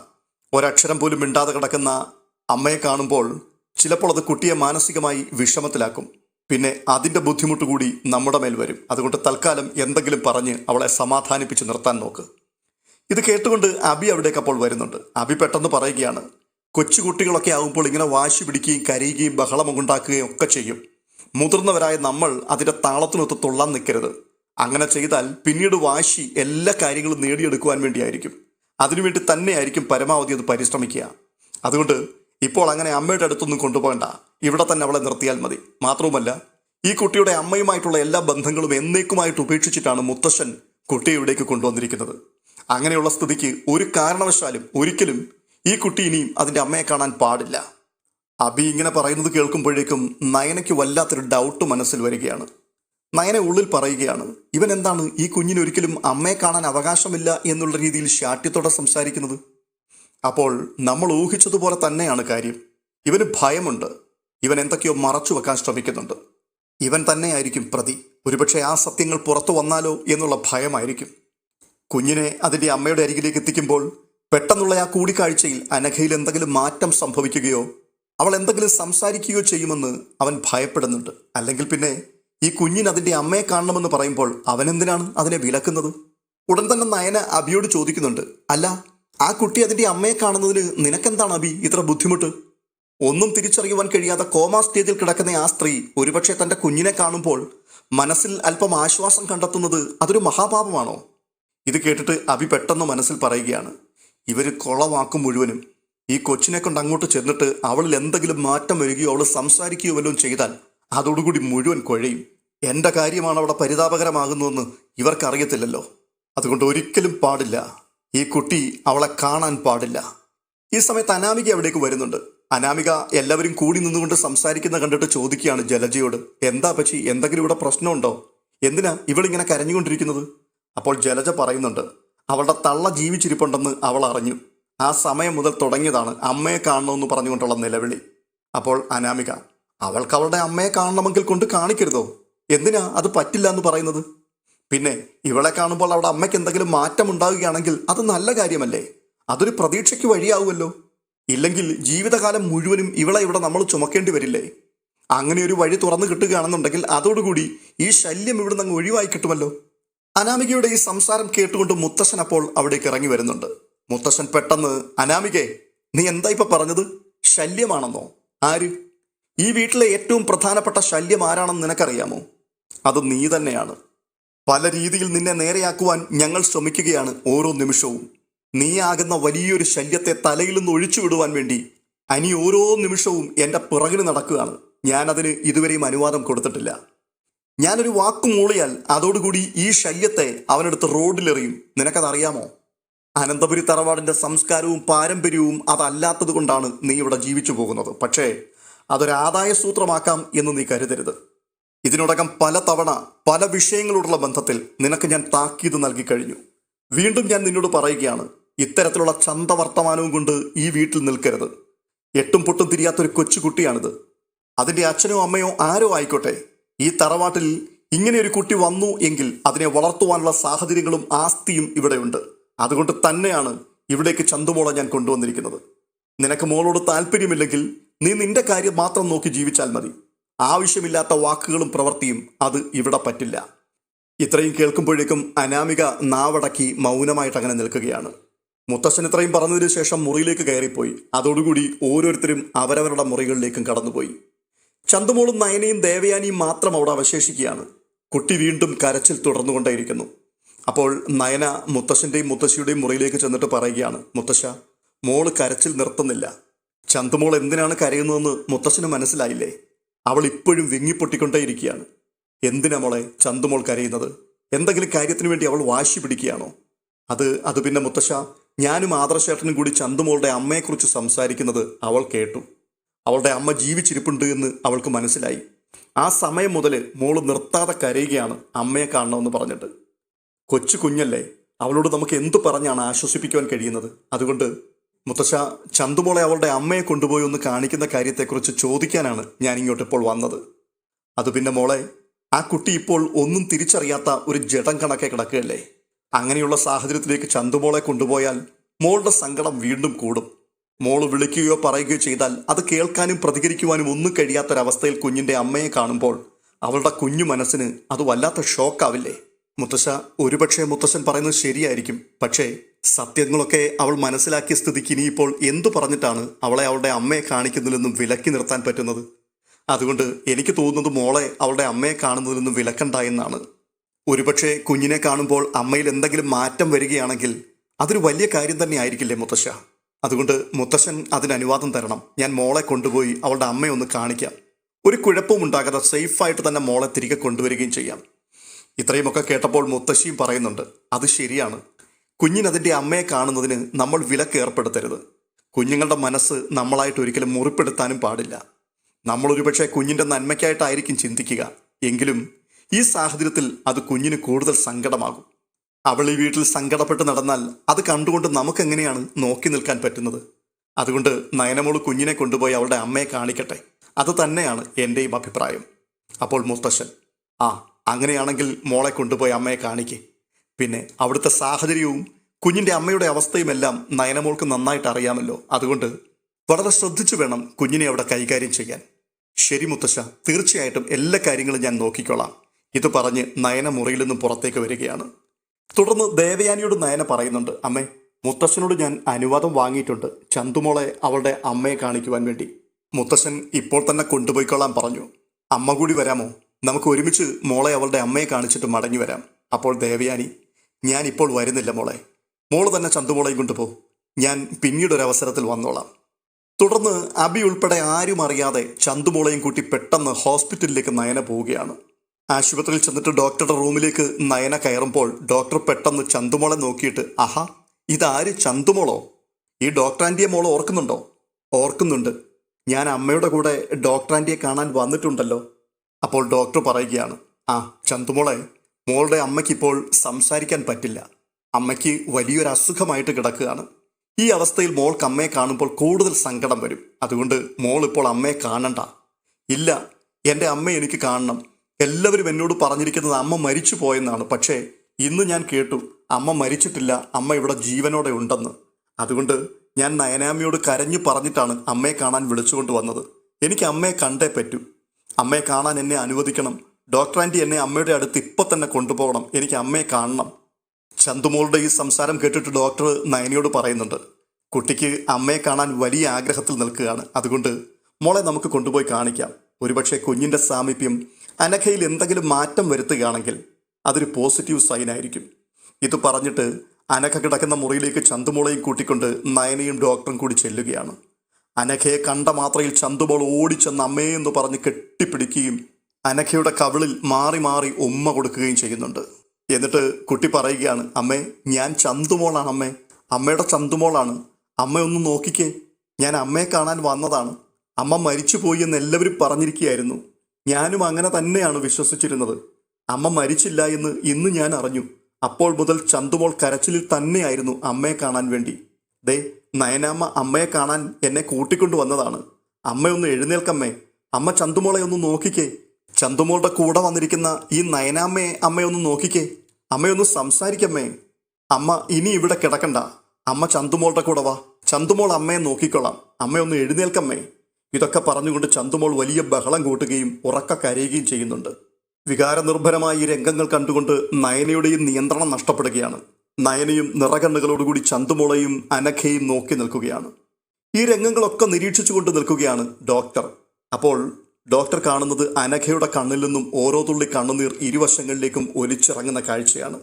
ഒരക്ഷരം പോലും മിണ്ടാതെ കിടക്കുന്ന അമ്മയെ കാണുമ്പോൾ ചിലപ്പോൾ അത് കുട്ടിയെ മാനസികമായി വിഷമത്തിലാക്കും. പിന്നെ അതിന്റെ ബുദ്ധിമുട്ട് കൂടി നമ്മുടെ മേൽ വരും. അതുകൊണ്ട് തൽക്കാലം എന്തെങ്കിലും പറഞ്ഞ് അവളെ സമാധാനിപ്പിച്ച് നിർത്താൻ നോക്ക്. ഇത് കേട്ടുകൊണ്ട് അബി അവിടേക്ക് അപ്പോൾ വരുന്നുണ്ട്. അബി പെട്ടെന്ന് പറയുകയാണ് കൊച്ചുകുട്ടികളൊക്കെ ആകുമ്പോൾ ഇങ്ങനെ വാശി പിടിക്കുകയും കരയുകയും ബഹളം ഉണ്ടാക്കുകയും ഒക്കെ ചെയ്യും. മുതിർന്നവരായ നമ്മൾ അതിന്റെ താളത്തിനൊത്ത് തുള്ളാൻ നിൽക്കരുത്. അങ്ങനെ ചെയ്താൽ പിന്നീട് വാശി എല്ലാ കാര്യങ്ങളും നേടിയെടുക്കുവാൻ വേണ്ടിയായിരിക്കും. അതിനുവേണ്ടി തന്നെയായിരിക്കും പരമാവധി അത് പരിശ്രമിക്കുക. അതുകൊണ്ട് ഇപ്പോൾ അങ്ങനെ അമ്മയുടെ അടുത്തൊന്നും കൊണ്ടുപോകണ്ട. ഇവിടെ തന്നെ അവളെ നിർത്തിയാൽ മതി. മാത്രവുമല്ല ഈ കുട്ടിയുടെ അമ്മയുമായിട്ടുള്ള എല്ലാ ബന്ധങ്ങളും എന്നേക്കുമായിട്ട് ഉപേക്ഷിച്ചിട്ടാണ് മുത്തശ്ശൻ കുട്ടിയെ ഇവിടേക്ക് കൊണ്ടുവന്നിരിക്കുന്നത്. അങ്ങനെയുള്ള സ്ഥിതിക്ക് ഒരു കാരണവശാലും ഒരിക്കലും ഈ കുട്ടി ഇനിയും അതിന്റെ അമ്മയെ കാണാൻ പാടില്ല. അബി ഇങ്ങനെ പറയുന്നത് കേൾക്കുമ്പോഴേക്കും നയനയ്ക്ക് വല്ലാത്തൊരു ഡൗട്ട് മനസ്സിൽ വരികയാണ്. നയനെ ഉള്ളിൽ പറയുകയാണ് ഇവൻ എന്താണ് ഈ കുഞ്ഞിന് ഒരിക്കലും അമ്മയെ കാണാൻ അവകാശമില്ല എന്നുള്ള രീതിയിൽ ശാഠ്യത്തോടെ സംസാരിക്കുന്നത്? അപ്പോൾ നമ്മൾ ഊഹിച്ചതുപോലെ തന്നെയാണ് കാര്യം. ഇവന് ഭയമുണ്ട്. ഇവൻ എന്തൊക്കെയോ മറച്ചു വെക്കാൻ ശ്രമിക്കുന്നുണ്ട്. ഇവൻ തന്നെയായിരിക്കും പ്രതി. ഒരുപക്ഷെ ആ സത്യങ്ങൾ പുറത്തു വന്നാലോ എന്നുള്ള ഭയമായിരിക്കും. കുഞ്ഞിനെ അതിന്റെ അമ്മയുടെ അരികിലേക്ക് എത്തിക്കുമ്പോൾ പെട്ടെന്നുള്ള ആ കൂടിക്കാഴ്ചയിൽ അനഘയിൽ എന്തെങ്കിലും മാറ്റം സംഭവിക്കുകയോ അവൾ എന്തെങ്കിലും സംസാരിക്കുകയോ ചെയ്യുമെന്ന് അവൻ ഭയപ്പെടുന്നുണ്ട്. അല്ലെങ്കിൽ പിന്നെ ഈ കുഞ്ഞിന് അതിന്റെ അമ്മയെ കാണണമെന്ന് പറയുമ്പോൾ അവനെന്തിനാണ് അതിനെ വിലക്കുന്നത്? ഉടൻ തന്നെ നയന അബിയോട് ചോദിക്കുന്നുണ്ട്. അല്ല ആ കുട്ടി അതിന്റെ അമ്മയെ കാണുന്നതിന് നിനക്കെന്താണ് അബി ഇത്ര ബുദ്ധിമുട്ട്? ഒന്നും തിരിച്ചറിയുവാൻ കഴിയാതെ കോമാ സ്റ്റേജിൽ കിടക്കുന്ന ആ സ്ത്രീ ഒരുപക്ഷെ തന്റെ കുഞ്ഞിനെ കാണുമ്പോൾ മനസ്സിൽ അല്പം ആശ്വാസം കണ്ടെത്തുന്നത് അതൊരു മഹാപാപമാണോ? ഇത് കേട്ടിട്ട് അബി പെട്ടെന്ന് മനസ്സിൽ പറയുകയാണ് ഇവർ കൊളവാക്കും മുഴുവനും. ഈ കൊച്ചിനെ കൊണ്ട് അങ്ങോട്ട് ചെന്നിട്ട് അവളിൽ എന്തെങ്കിലും മാറ്റം വരികയോ അവൾ സംസാരിക്കുകയോ വല്ലതും ചെയ്താൽ അതോടുകൂടി മുഴുവൻ കുഴയും. എന്റെ കാര്യമാണ് അവിടെ പരിതാപകരമാകുന്നതെന്ന് ഇവർക്കറിയത്തില്ലല്ലോ. അതുകൊണ്ട് ഒരിക്കലും പാടില്ല. ഈ കുട്ടി അവളെ കാണാൻ പാടില്ല. ഈ സമയത്ത് അനാമിക അവിടേക്ക് വരുന്നുണ്ട്. അനാമിക എല്ലാവരും കൂടി നിന്നുകൊണ്ട് സംസാരിക്കുന്ന കണ്ടിട്ട് ചോദിക്കുകയാണ് ജലജയോട് എന്താ പച്ചി എന്തെങ്കിലും ഇവിടെ പ്രശ്നമുണ്ടോ? എന്തിനാ ഇവളിങ്ങനെ കരഞ്ഞുകൊണ്ടിരിക്കുന്നത്? അപ്പോൾ ജലജ പറയുന്നുണ്ട് അവളുടെ തള്ള ജീവിച്ചിരിപ്പുണ്ടെന്ന് അവൾ അറിഞ്ഞു. ആ സമയം മുതൽ തുടങ്ങിയതാണ് അമ്മയെ കാണണമെന്ന് പറഞ്ഞുകൊണ്ടുള്ള നിലവിളി. അപ്പോൾ അനാമിക അവൾക്ക് അവളുടെ അമ്മയെ കാണണമെങ്കിൽ കൊണ്ട് കാണിക്കരുതോ? എന്തിനാ അത് പറ്റില്ല എന്ന് പറയുന്നത്? പിന്നെ ഇവളെ കാണുമ്പോൾ അവിടെ അമ്മയ്ക്ക് എന്തെങ്കിലും മാറ്റം ഉണ്ടാവുകയാണെങ്കിൽ അത് നല്ല കാര്യമല്ലേ? അതൊരു പ്രതീക്ഷയ്ക്ക് വഴിയാവുമല്ലോ. ഇല്ലെങ്കിൽ ജീവിതകാലം മുഴുവനും ഇവളെ ഇവിടെ നമ്മൾ ചുമക്കേണ്ടി വരില്ലേ? അങ്ങനെ ഒരു വഴി തുറന്നു കിട്ടുകയാണെന്നുണ്ടെങ്കിൽ അതോടുകൂടി ഈ ശല്യം ഇവിടെ നിന്ന് ഒഴിവായി കിട്ടുമല്ലോ. അനാമികയുടെ ഈ സംസാരം കേട്ടുകൊണ്ട് മുത്തശ്ശൻ അപ്പോൾ അവിടേക്ക് ഇറങ്ങി വരുന്നുണ്ട്. മുത്തശ്ശൻ പെട്ടെന്ന് അനാമികെ നീ എന്താ ഇപ്പൊ പറഞ്ഞത്? ശല്യമാണെന്നോ? ആര്? ഈ വീട്ടിലെ ഏറ്റവും പ്രധാനപ്പെട്ട ശല്യം ആരാണെന്ന് നിനക്കറിയാമോ? അത് നീ തന്നെയാണ്. പല രീതിയിൽ നിന്നെ നേരെയാക്കുവാൻ ഞങ്ങൾ ശ്രമിക്കുകയാണ് ഓരോ നിമിഷവും. നീയാകുന്ന വലിയൊരു ശല്യത്തെ തലയിൽ നിന്ന് ഒഴിച്ചു വിടുവാൻ വേണ്ടി അനി ഓരോ നിമിഷവും എന്റെ പിറകിന് നടക്കുകയാണ്. ഞാനതിന് ഇതുവരെയും അനുവാദം കൊടുത്തിട്ടില്ല. ഞാനൊരു വാക്ക് മൂളിയാൽ അതോടുകൂടി ഈ ശല്യത്തെ അവനെടുത്ത് റോഡിലെറിയും. നിനക്കതറിയാമോ? അനന്തപുരി തറവാടിന്റെ സംസ്കാരവും പാരമ്പര്യവും അതല്ലാത്തത് കൊണ്ടാണ് നീ ഇവിടെ ജീവിച്ചു പോകുന്നത്. പക്ഷേ അതൊരാദായ സൂത്രമാക്കാം എന്ന് നീ കരുതരുത്. ഇതിനോടകം പല തവണ പല വിഷയങ്ങളോടുള്ള ബന്ധത്തിൽ നിനക്ക് ഞാൻ താക്കീത് നൽകി കഴിഞ്ഞു. വീണ്ടും ഞാൻ നിന്നോട് പറയുകയാണ് ഇത്തരത്തിലുള്ള ചന്തവർത്തമാനവും കൊണ്ട് ഈ വീട്ടിൽ നിൽക്കരുത്. എട്ടും പൊട്ടും തിരിയാത്തൊരു കൊച്ചുകുട്ടിയാണിത്. അതിന്റെ അച്ഛനോ അമ്മയോ ആരോ ആയിക്കോട്ടെ. ഈ തറവാട്ടിൽ ഇങ്ങനെ ഒരു കുട്ടി വന്നു എങ്കിൽ അതിനെ വളർത്തുവാനുള്ള സാഹചര്യങ്ങളും ആസ്തിയും ഇവിടെയുണ്ട്. അതുകൊണ്ട് തന്നെയാണ് ഇവിടേക്ക് ചന്തുമോളെ ഞാൻ കൊണ്ടുവന്നിരിക്കുന്നത്. നിനക്ക് മോളോട് താല്പര്യമില്ലെങ്കിൽ നീ നിന്റെ കാര്യം മാത്രം നോക്കി ജീവിച്ചാൽ മതി. ആവശ്യമില്ലാത്ത വാക്കുകളും പ്രവൃത്തിയും അത് ഇവിടെ പറ്റില്ല. ഇത്രയും കേൾക്കുമ്പോഴേക്കും അനാമിക നാവടക്കി മൗനമായിട്ട് അങ്ങനെ നിൽക്കുകയാണ്. മുത്തശ്ശൻ ഇത്രയും പറഞ്ഞതിന് ശേഷം മുറിയിലേക്ക് കയറിപ്പോയി. അതോടുകൂടി ഓരോരുത്തരും അവരവരുടെ മുറികളിലേക്കും കടന്നുപോയി. ചന്തുമോളും നയനയും ദേവയാനിയും മാത്രം അവിടെ അവശേഷിക്കുകയാണ്. കുട്ടി വീണ്ടും കരച്ചിൽ തുടർന്നുകൊണ്ടേയിരിക്കുന്നു. അപ്പോൾ നയന മുത്തശ്ശന്റെയും മുത്തശ്ശിയുടെയും മുറിയിലേക്ക് ചെന്നിട്ട് പറയുകയാണ് മുത്തശ്ശ മോൾ കരച്ചിൽ നിർത്തുന്നില്ല. ചന്തുമോൾ എന്തിനാണ് കരയുന്നതെന്ന് മുത്തശ്ശന് മനസ്സിലായില്ലേ? അവൾ ഇപ്പോഴും വിങ്ങിപ്പൊട്ടിക്കൊണ്ടേയിരിക്കുകയാണ്. എന്തിനാ മോളെ ചന്തുമോൾ കരയുന്നത്? എന്തെങ്കിലും കാര്യത്തിന് വേണ്ടി അവൾ വാശി പിടിക്കുകയാണോ? അത് അത് പിന്നെ മുത്തശ്ശ ഞാനും ആദർശേട്ടനും കൂടി ചന്തുമോളുടെ അമ്മയെക്കുറിച്ച് സംസാരിക്കുന്നത് അവൾ കേട്ടു. അവളുടെ അമ്മ ജീവിച്ചിരിപ്പുണ്ട് എന്ന് അവൾക്ക് മനസ്സിലായി. ആ സമയം മുതൽ മോൾ നിർത്താതെ കരയുകയാണ് അമ്മയെ കാണണമെന്ന് പറഞ്ഞിട്ട്. കൊച്ചു കുഞ്ഞല്ലേ അവളോട് നമുക്ക് എന്തു പറഞ്ഞാണ് ആശ്വസിപ്പിക്കുവാൻ കഴിയുന്നത്? അതുകൊണ്ട് മുത്തശ്ശ ചന്തുമോളെ അവളുടെ അമ്മയെ കൊണ്ടുപോയി ഒന്ന് കാണിക്കുന്ന കാര്യത്തെക്കുറിച്ച് ചോദിക്കാനാണ് ഞാൻ ഇങ്ങോട്ട് ഇപ്പോൾ വന്നത്. അത് പിന്നെ മോളെ ആ കുട്ടി ഇപ്പോൾ ഒന്നും തിരിച്ചറിയാത്ത ഒരു ജഡം കണക്കെ കിടക്കുകയല്ലേ? അങ്ങനെയുള്ള സാഹചര്യത്തിലേക്ക് ചന്തുമോളെ കൊണ്ടുപോയാൽ മോളുടെ സങ്കടം വീണ്ടും കൂടും. മോൾ വിളിക്കുകയോ പറയുകയോ ചെയ്താൽ അത് കേൾക്കാനും പ്രതികരിക്കുവാനും ഒന്നും കഴിയാത്തൊരവസ്ഥയിൽ കുഞ്ഞിന്റെ അമ്മയെ കാണുമ്പോൾ അവളുടെ കുഞ്ഞു മനസ്സിന് അത് വല്ലാത്ത ഷോക്കാവില്ലേ? മുത്തശ്ശ ഒരുപക്ഷെ മുത്തശ്ശൻ പറയുന്നത് ശരിയായിരിക്കും. പക്ഷേ സത്യങ്ങളൊക്കെ അവൾ മനസ്സിലാക്കിയ സ്ഥിതിക്ക് ഇനിയിപ്പോൾ എന്തു പറഞ്ഞിട്ടാണ് അവളെ അവളുടെ അമ്മയെ കാണിക്കുന്നതിൽ വിലക്കി നിർത്താൻ പറ്റുന്നത്? അതുകൊണ്ട് എനിക്ക് തോന്നുന്നത് മോളെ അവളുടെ അമ്മയെ കാണുന്നതിൽ നിന്നും വിലക്കണ്ട എന്നാണ്. ഒരുപക്ഷെ കുഞ്ഞിനെ കാണുമ്പോൾ അമ്മയിൽ എന്തെങ്കിലും മാറ്റം വരികയാണെങ്കിൽ അതൊരു വലിയ കാര്യം തന്നെ ആയിരിക്കില്ലേ മുത്തശ്ശ? അതുകൊണ്ട് മുത്തശ്ശൻ അതിന് അനുവാദം തരണം. ഞാൻ മോളെ കൊണ്ടുപോയി അവളുടെ അമ്മയെ ഒന്ന് കാണിക്കാം. ഒരു കുഴപ്പവും ഉണ്ടാകാതെ സേഫായിട്ട് തന്നെ മോളെ തിരികെ കൊണ്ടുവരികയും ചെയ്യാം. ഇത്രയുമൊക്കെ കേട്ടപ്പോൾ മുത്തശ്ശിയും പറയുന്നുണ്ട് അത് ശരിയാണ്. കുഞ്ഞിനതിന്റെ അമ്മയെ കാണുന്നതിന് നമ്മൾ വിലക്ക് ഏർപ്പെടുത്തരുത്. കുഞ്ഞുങ്ങളുടെ മനസ്സ് നമ്മളായിട്ട് ഒരിക്കലും മുറിപ്പെടുത്താനും പാടില്ല. നമ്മൾ ഒരുപക്ഷെ കുഞ്ഞിന്റെ നന്മയ്ക്കായിട്ടായിരിക്കും ചിന്തിക്കുക. എങ്കിലും ഈ സാഹചര്യത്തിൽ അത് കുഞ്ഞിന് കൂടുതൽ സങ്കടമാകും. അവൾ ഈ വീട്ടിൽ സങ്കടപ്പെട്ട് നടന്നാൽ അത് കണ്ടുകൊണ്ട് നമുക്കെങ്ങനെയാണ് നോക്കി നിൽക്കാൻ പറ്റുന്നത്? അതുകൊണ്ട് നയനമോൾ കുഞ്ഞിനെ കൊണ്ടുപോയി അവളുടെ അമ്മയെ കാണിക്കട്ടെ. അത് തന്നെയാണ് എന്റെയും അഭിപ്രായം. അപ്പോൾ മുത്തശ്ശൻ ആ അങ്ങനെയാണെങ്കിൽ മോളെ കൊണ്ടുപോയി അമ്മയെ കാണിക്കേ. പിന്നെ അവിടുത്തെ സാഹചര്യവും കുഞ്ഞിന്റെ അമ്മയുടെ അവസ്ഥയുമെല്ലാം നയനമോൾക്ക് നന്നായിട്ട് അറിയാമല്ലോ. അതുകൊണ്ട് വളരെ ശ്രദ്ധിച്ചു വേണം കുഞ്ഞിനെ അവിടെ കൈകാര്യം ചെയ്യാൻ. ശരി മുത്തശ്ശ തീർച്ചയായിട്ടും എല്ലാ കാര്യങ്ങളും ഞാൻ നോക്കിക്കോളാം. ഇത് പറഞ്ഞ് നയന മുറിയിൽ നിന്നും പുറത്തേക്ക് വരികയാണ്. തുടർന്ന് ദേവയാനിയോട് നയന പറയുന്നുണ്ട് അമ്മേ മുത്തശ്ശനോട് ഞാൻ അനുവാദം വാങ്ങിയിട്ടുണ്ട്. ചന്തുമോളെ അവളുടെ അമ്മയെ കാണിക്കുവാൻ വേണ്ടി. മുത്തശ്ശൻ ഇപ്പോൾ തന്നെ കൊണ്ടുപോയിക്കൊള്ളാൻ പറഞ്ഞു. അമ്മ കൂടി വരാമോ? നമുക്ക് ഒരുമിച്ച് മോളെ അവളുടെ അമ്മയെ കാണിച്ചിട്ട് മടങ്ങി വരാം. അപ്പോൾ ദേവയാനി ഞാൻ ഇപ്പോൾ വരുന്നില്ല മോളെ. മോൾ തന്നെ ചന്തുമോളെയും കൊണ്ടുപോ ഞാൻ പിന്നീട് ഒരു അവസരത്തിൽ വന്നോളാം. തുടർന്ന് അബി ഉൾപ്പെടെ ആരും അറിയാതെ ചന്തുമോളെയും കൂട്ടി പെട്ടെന്ന് ഹോസ്പിറ്റലിലേക്ക് നയന പോവുകയാണ്. ആശുപത്രിയിൽ ചെന്നിട്ട് ഡോക്ടറുടെ റൂമിലേക്ക് നയന കയറുമ്പോൾ ഡോക്ടർ പെട്ടെന്ന് ചന്തുമോളെ നോക്കിയിട്ട് ആഹാ ഇതാര് ചന്തുമോളോ? ഈ ഡോക്ടർ ആന്റിയെ മോൾ ഓർക്കുന്നുണ്ടോ? ഓർക്കുന്നുണ്ട്. ഞാൻ അമ്മയുടെ കൂടെ ഡോക്ടർ ആന്റിയെ കാണാൻ വന്നിട്ടുണ്ടല്ലോ. അപ്പോൾ ഡോക്ടർ പറയുകയാണ് ആ ചന്തുമോളെ മോളുടെ അമ്മയ്ക്കിപ്പോൾ സംസാരിക്കാൻ പറ്റില്ല. അമ്മയ്ക്ക് വലിയൊരു അസുഖമായിട്ട് കിടക്കുകയാണ്. ഈ അവസ്ഥയിൽ മോൾക്ക് അമ്മയെ കാണുമ്പോൾ കൂടുതൽ സങ്കടം വരും. അതുകൊണ്ട് മോൾ ഇപ്പോൾ അമ്മയെ കാണണ്ട. ഇല്ല എന്റെ അമ്മ എനിക്ക് കാണണം. എല്ലാവരും എന്നോട് പറഞ്ഞിരിക്കുന്നത് അമ്മ മരിച്ചു പോയെന്നാണ്. പക്ഷേ ഇന്ന് ഞാൻ കേട്ടു അമ്മ മരിച്ചിട്ടില്ല അമ്മ ഇവിടെ ജീവനോടെ ഉണ്ടെന്ന്. അതുകൊണ്ട് ഞാൻ നയനാമ്മയോട് കരഞ്ഞു പറഞ്ഞിട്ടാണ് അമ്മയെ കാണാൻ വിളിച്ചുകൊണ്ട് വന്നത്. എനിക്ക് അമ്മയെ കണ്ടേ പറ്റൂ. അമ്മയെ കാണാൻ എന്നെ അനുവദിക്കണം. ഡോക്ടർ ആന്റി എന്നെ അമ്മയുടെ അടുത്ത് ഇപ്പം തന്നെ കൊണ്ടുപോകണം. എനിക്ക് അമ്മയെ കാണണം. ചന്തുമോളുടെ ഈ സംസാരം കേട്ടിട്ട് ഡോക്ടർ നയനയോട് പറയുന്നുണ്ട്. കുട്ടിക്ക് അമ്മയെ കാണാൻ വലിയ ആഗ്രഹത്തിൽ നിൽക്കുകയാണ്. അതുകൊണ്ട് മോളെ നമുക്ക് കൊണ്ടുപോയി കാണിക്കാം. ഒരുപക്ഷെ കുഞ്ഞിന്റെ സാമീപ്യം അനഘയിൽ എന്തെങ്കിലും മാറ്റം വരുത്തുകയാണെങ്കിൽ അതൊരു പോസിറ്റീവ് സൈനായിരിക്കും ഇത് പറഞ്ഞിട്ട് അനഘ കിടക്കുന്ന മുറിയിലേക്ക് ചന്തുമോളെയും കൂട്ടിക്കൊണ്ട് നയനയും ഡോക്ടറും കൂടി ചെല്ലുകയാണ്. അനഘയെ കണ്ട മാത്രയിൽ ചന്തുമോൾ ഓടിച്ചെന്ന് അമ്മേ എന്ന് പറഞ്ഞ് കെട്ടിപ്പിടിക്കുകയും അനഘയുടെ കവിളിൽ മാറി മാറി ഉമ്മ കൊടുക്കുകയും ചെയ്യുന്നുണ്ട്. എന്നിട്ട് കുട്ടി പറയുകയാണ് അമ്മേ ഞാൻ ചന്തുമോളാണ് അമ്മേ. അമ്മയുടെ ചന്തുമോളാണ്. അമ്മ ഒന്ന് നോക്കിക്കേ. ഞാൻ അമ്മയെ കാണാൻ വന്നതാണ്. അമ്മ മരിച്ചു പോയി എന്ന് എല്ലാവരും പറഞ്ഞിരിക്കുകയായിരുന്നു. ഞാനും അങ്ങനെ തന്നെയാണ് വിശ്വസിച്ചിരുന്നത്. അമ്മ മരിച്ചില്ല എന്ന് ഇന്ന് ഞാൻ അറിഞ്ഞു. അപ്പോൾ മുതൽ ചന്തുമോൾ കരച്ചിലിൽ തന്നെയായിരുന്നു അമ്മയെ കാണാൻ വേണ്ടി. ദേ നയനാമ്മ അമ്മയെ കാണാൻ എന്നെ കൂട്ടിക്കൊണ്ടു വന്നതാണ്. അമ്മയൊന്ന് എഴുന്നേൽക്കമ്മേ. അമ്മ ചന്തുമോളെ ഒന്ന് നോക്കിക്കേ. ചന്തുമോളുടെ കൂടെ വന്നിരിക്കുന്ന ഈ നയനാമ്മയെ അമ്മയൊന്ന് നോക്കിക്കേ. അമ്മയൊന്ന് സംസാരിക്കമ്മേ. അമ്മ ഇനി ഇവിടെ കിടക്കണ്ട. അമ്മ ചന്തുമോളുടെ കൂടെ വാ. ചന്തുമോൾ അമ്മയെ നോക്കിക്കൊള്ളാം. അമ്മയൊന്ന് എഴുന്നേൽക്കമ്മേ. ഇതൊക്കെ പറഞ്ഞുകൊണ്ട് ചന്തുമോൾ വലിയ ബഹളം കൂട്ടുകയും ഉറക്ക കരയുകയും ചെയ്യുന്നുണ്ട്. വികാരനിർഭരമായ ഈ രംഗങ്ങൾ കണ്ടുകൊണ്ട് നയനയുടെയും നിയന്ത്രണം നഷ്ടപ്പെടുകയാണ്. നയനയും നിറകണ്ണുകളോടുകൂടി ചന്തുമോളെയും അനഖയും നോക്കി നിൽക്കുകയാണ്. ഈ രംഗങ്ങളൊക്കെ നിരീക്ഷിച്ചുകൊണ്ട് നിൽക്കുകയാണ് ഡോക്ടർ. അപ്പോൾ ഡോക്ടർ കാണുന്നത് അനഘയുടെ കണ്ണിൽ നിന്നും ഓരോ തുള്ളി കണ്ണുനീർ ഇരുവശങ്ങളിലേക്കും ഒലിച്ചിറങ്ങുന്ന കാഴ്ചയാണ്.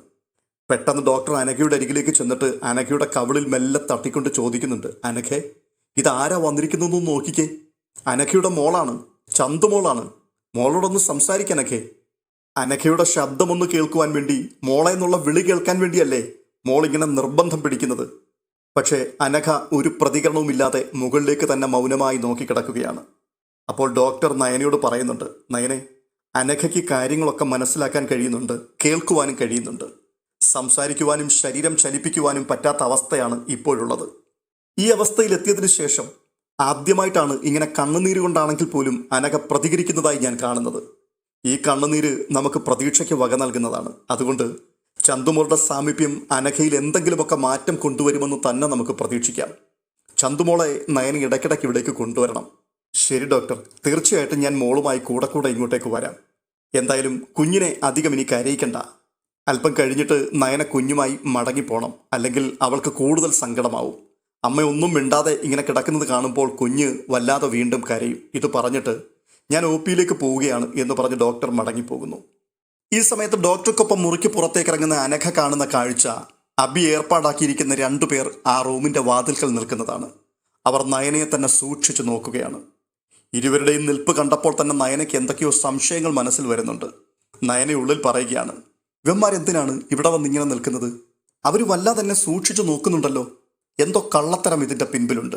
പെട്ടെന്ന് ഡോക്ടർ അനഘയുടെ അരികിലേക്ക് ചെന്നിട്ട് അനഘയുടെ കവിളിൽ മെല്ലെ തട്ടിക്കൊണ്ട് ചോദിക്കുന്നുണ്ട് അനഘെ ഇതാരാ വന്നിരിക്കുന്നതെന്ന് നോക്കിക്കേ. അനഘയുടെ മോളാണ് ചന്തുമോളാണ്. മോളോടൊന്ന് സംസാരിക്കാനൊക്കെ അനഖയുടെ ശബ്ദമൊന്ന് കേൾക്കുവാൻ വേണ്ടി മോളെ എന്നുള്ള വിളി കേൾക്കാൻ വേണ്ടിയല്ലേ മോളിങ്ങനെ നിർബന്ധം പിടിക്കുന്നത്. പക്ഷേ അനഘ ഒരു പ്രതികരണവുമില്ലാതെ മുകളിലേക്ക് തന്നെ മൗനമായി നോക്കിക്കിടക്കുകയാണ്. അപ്പോൾ ഡോക്ടർ നയനയോട് പറയുന്നുണ്ട് നയനെ അനഘയ്ക്ക് കാര്യങ്ങളൊക്കെ മനസ്സിലാക്കാൻ കഴിയുന്നുണ്ട് കേൾക്കുവാനും കഴിയുന്നുണ്ട്. സംസാരിക്കുവാനും ശരീരം ചലിപ്പിക്കുവാനും പറ്റാത്ത അവസ്ഥയാണ് ഇപ്പോഴുള്ളത്. ഈ അവസ്ഥയിലെത്തിയതിനു ശേഷം ആദ്യമായിട്ടാണ് ഇങ്ങനെ കണ്ണുനീര് കൊണ്ടാണെങ്കിൽ പോലും അനക പ്രതികരിക്കുന്നതായി ഞാൻ കാണുന്നത്. ഈ കണ്ണുനീര് നമുക്ക് പ്രതീക്ഷയ്ക്ക് വക നൽകുന്നതാണ്. അതുകൊണ്ട് ചന്തുമോളുടെ സാമീപ്യം അനഘയിൽ എന്തെങ്കിലുമൊക്കെ മാറ്റം കൊണ്ടുവരുമെന്ന് തന്നെ നമുക്ക് പ്രതീക്ഷിക്കാം. ചന്തുമോളെ നയന ഇടയ്ക്കിടയ്ക്ക് ഇവിടേക്ക് കൊണ്ടുവരണം. ശരി ഡോക്ടർ. തീർച്ചയായിട്ടും ഞാൻ മോളുമായി കൂടെ കൂടെ ഇങ്ങോട്ടേക്ക് വരാം. എന്തായാലും കുഞ്ഞിനെ അധികം ഇനി കരയിക്കണ്ട. അല്പം കഴിഞ്ഞിട്ട് നയന കുഞ്ഞുമായി മടങ്ങിപ്പോണം. അല്ലെങ്കിൽ അവൾക്ക് കൂടുതൽ സങ്കടമാവും. അമ്മ ഒന്നും മിണ്ടാതെ ഇങ്ങനെ കിടക്കുന്നത് കാണുമ്പോൾ കുഞ്ഞ് വല്ലാതെ വീണ്ടും കരയും. ഇത് പറഞ്ഞിട്ട് ഞാൻ ഒ പിയിലേക്ക് പോവുകയാണ് എന്ന് പറഞ്ഞ് ഡോക്ടർ മടങ്ങിപ്പോകുന്നു. ഈ സമയത്ത് ഡോക്ടർക്കൊപ്പം മുറിക്ക് പുറത്തേക്ക് ഇറങ്ങുന്ന അനഘ കാണുന്ന കാഴ്ച അബി ഏർപ്പാടാക്കിയിരിക്കുന്ന രണ്ടു പേർ ആ റൂമിന്റെ വാതിൽക്കൽ നിൽക്കുന്നതാണ്. അവർ നയനയെ തന്നെ സൂക്ഷിച്ചു നോക്കുകയാണ്. ഇരുവരുടെയും നിൽപ്പ് കണ്ടപ്പോൾ തന്നെ നയനയ്ക്ക് എന്തൊക്കെയോ സംശയങ്ങൾ മനസ്സിൽ വരുന്നുണ്ട്. നയന ഉള്ളിൽ പറയുകയാണ് ഇവന്മാരെന്തിനാണ് ഇവിടെ വന്നിങ്ങനെ നിൽക്കുന്നത്? അവർ വല്ലാതെ തന്നെ സൂക്ഷിച്ചു നോക്കുന്നുണ്ടല്ലോ. എന്തോ കള്ളത്തരം ഇതിന്റെ പിൻപിലുണ്ട്.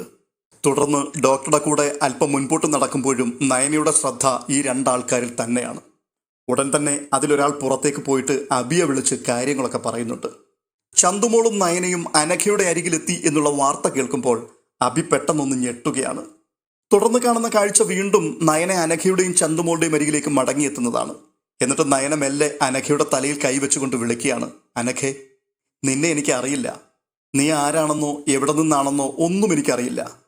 തുടർന്ന് ഡോക്ടറുടെ കൂടെ അല്പം മുൻപോട്ട് നടക്കുമ്പോഴും നയനയുടെ ശ്രദ്ധ ഈ രണ്ടാൾക്കാരിൽ തന്നെയാണ്. ഉടൻ തന്നെ അതിലൊരാൾ പുറത്തേക്ക് പോയിട്ട് അബിയെ വിളിച്ച് കാര്യങ്ങളൊക്കെ പറയുന്നുണ്ട്. ചന്തുമോളും നയനയും അനഘയുടെ അരികിലെത്തി എന്നുള്ള വാർത്ത കേൾക്കുമ്പോൾ അബി പെട്ടെന്നൊന്ന് ഞെട്ടുകയാണ്. തുടർന്ന് കാണുന്ന കാഴ്ച വീണ്ടും നയന അനഘയുടെയും ചന്തുമോളുടെയും അരികിലേക്ക് മടങ്ങിയെത്തുന്നതാണ്. എന്നിട്ട് നയന മെല്ലെ അനഘയുടെ തലയിൽ കൈവച്ചുകൊണ്ട് വിളിക്കുകയാണ്. അനഘെ നിന്നെ എനിക്ക് അറിയില്ല നീ ആരാണെന്നോ എവിടെ നിന്നാണെന്നോ ഒന്നും എനിക്കറിയില്ല.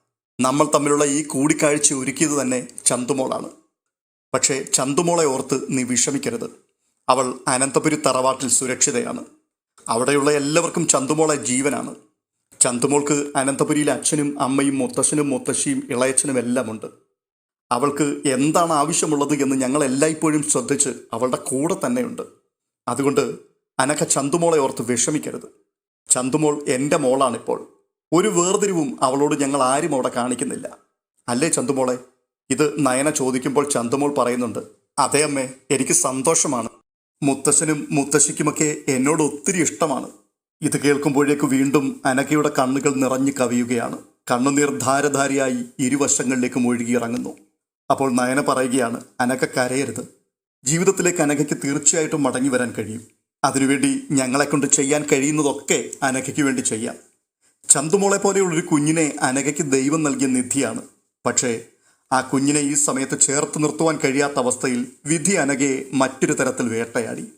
നമ്മൾ തമ്മിലുള്ള ഈ കൂടിക്കാഴ്ച ഒരുക്കിയത് തന്നെ ചന്തുമോളാണ്. പക്ഷേ ചന്തുമോളെ ഓർത്ത് നീ വിഷമിക്കരുത്. അവൾ അനന്തപുരി തറവാട്ടിൽ സുരക്ഷിതയാണ്. അവിടെയുള്ള എല്ലാവർക്കും ചന്തുമോളെ ജീവനാണ്. ചന്തുമോൾക്ക് അനന്തപുരിയിലെ അച്ഛനും അമ്മയും മുത്തശ്ശനും മുത്തശ്ശിയും ഇളയച്ചനും എല്ലാം ഉണ്ട് അവൾക്ക് എന്താണ് ആവശ്യമുള്ളത് എന്ന് ഞങ്ങൾ എല്ലായ്പ്പോഴും ശ്രദ്ധിച്ച് അവളുടെ കൂടെ തന്നെയുണ്ട്. അതുകൊണ്ട് അനക്ക ചന്തുമോളെ ഓർത്ത് വിഷമിക്കരുത്. ചന്തുമോൾ എന്റെ മോളാണിപ്പോൾ. ഒരു വേർതിരിവും അവളോട് ഞങ്ങൾ ആരും അവിടെ കാണിക്കുന്നില്ല. അല്ലേ ചന്തുമോളെ? ഇത് നയന ചോദിക്കുമ്പോൾ ചന്തുമോൾ പറയുന്നുണ്ട് അതേ അമ്മേ എനിക്ക് സന്തോഷമാണ്. മുത്തശ്ശനും മുത്തശ്ശിക്കുമൊക്കെ എന്നോട് ഒത്തിരി ഇഷ്ടമാണ്. ഇത് കേൾക്കുമ്പോഴേക്ക് വീണ്ടും അനകയുടെ കണ്ണുകൾ നിറഞ്ഞു കവിയുകയാണ്. കണ്ണുനീർ ധാരധാരിയായി ഇരുവശങ്ങളിലേക്കും ഒഴുകിയിറങ്ങുന്നു അപ്പോൾ നയന പറയുകയാണ് അനഘ കരയരുത്. ജീവിതത്തിലേക്ക് അനകയ്ക്ക് തീർച്ചയായിട്ടും മടങ്ങി വരാൻ കഴിയും. അതിനുവേണ്ടി ഞങ്ങളെ കൊണ്ട് ചെയ്യാൻ കഴിയുന്നതൊക്കെ അനഘയ്ക്ക് വേണ്ടി ചെയ്യാം. ചന്തുമോളെ പോലെയുള്ളൊരു കുഞ്ഞിനെ അനഘയ്ക്ക് ദൈവം നൽകിയ നിധിയാണ്. പക്ഷേ ആ കുഞ്ഞിനെ ഈ സമയത്ത് ചേർത്ത് നിർത്തുവാൻ കഴിയാത്ത അവസ്ഥയിൽ വിധി അനഘയെ മറ്റൊരു തരത്തിൽ വേട്ടയാടി.